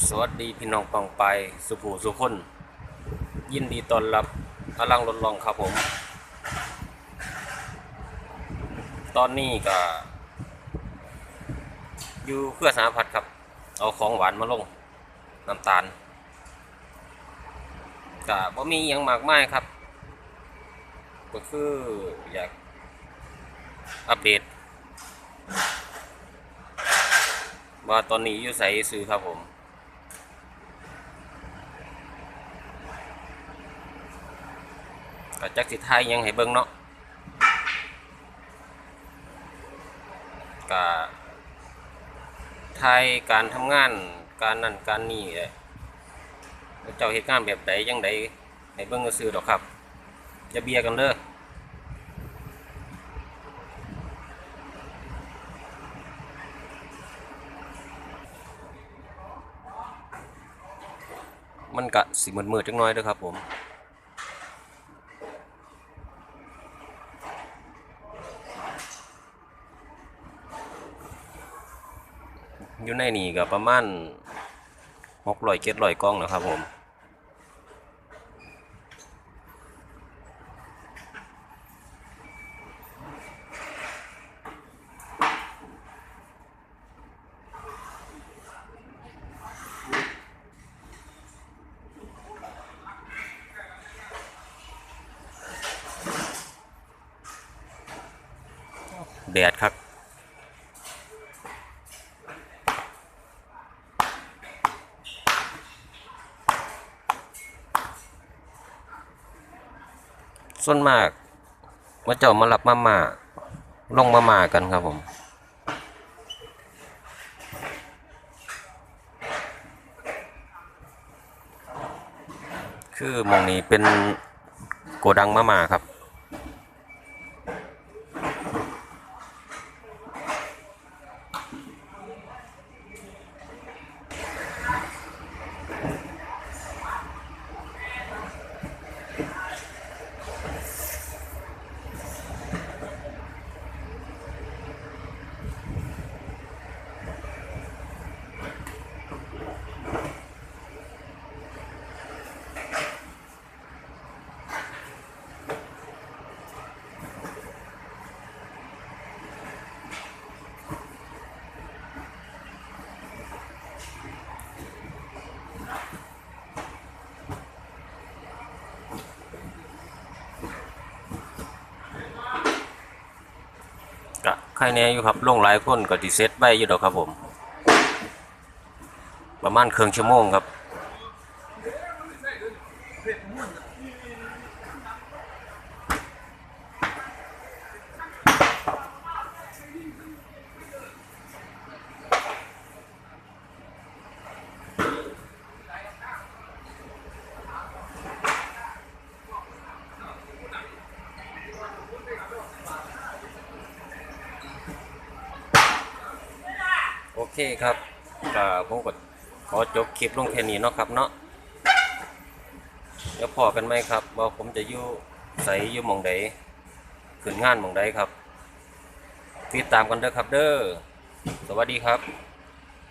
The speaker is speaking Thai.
สวัสดีพี่น้องปองไปสุภูสุคนยินดีต้อนรับพลังรถลองครับผม ตอนนี้ก็ อยู่เพื่อสาพัดครับ เอาของหวานมาลงน้ำตาลก็บ่มีอหยังมากมายครับ ก็คืออยากอัปเดตว่าตอนนี้อยู่ใส่ซื้อครับผม จักสิทายยังให้เบิ่งเนาะก็ทายการทำงานการนั่นการนี่แหละว่าเจ้าเหตุงานแบบใดจังใดให้เบิ่งก็ซื้อดอกครับอย่าเบียกันเด้อมันกะสิมืดๆจังน้อยเด้อครับผม อยู่ในนี่ก็ประมาณหกร้อยเจ็ดร้อยกล้องนะครับผมแดดครับ ส่วนมากมาเจ้ามาหลับมามาลงมามากันครับผมคือมองนี้เป็นโกดังมามาครับ ก็ใครแน่อยู่ครับลงหลายคนก็ติเซตไว้อยู่ดอกครับผม ประมาณครึ่งชั่วโมงครับ เคครับก็ผมกดขอจบคลิปลงแค่นี้เนาะครับเนาะแล้วพอกันไหมครับว่าผมจะอยู่ใส่อยู่มองใดขึ้นงานมองใดครับติดตามกันเด้อครับเด้อสวัสดีครับ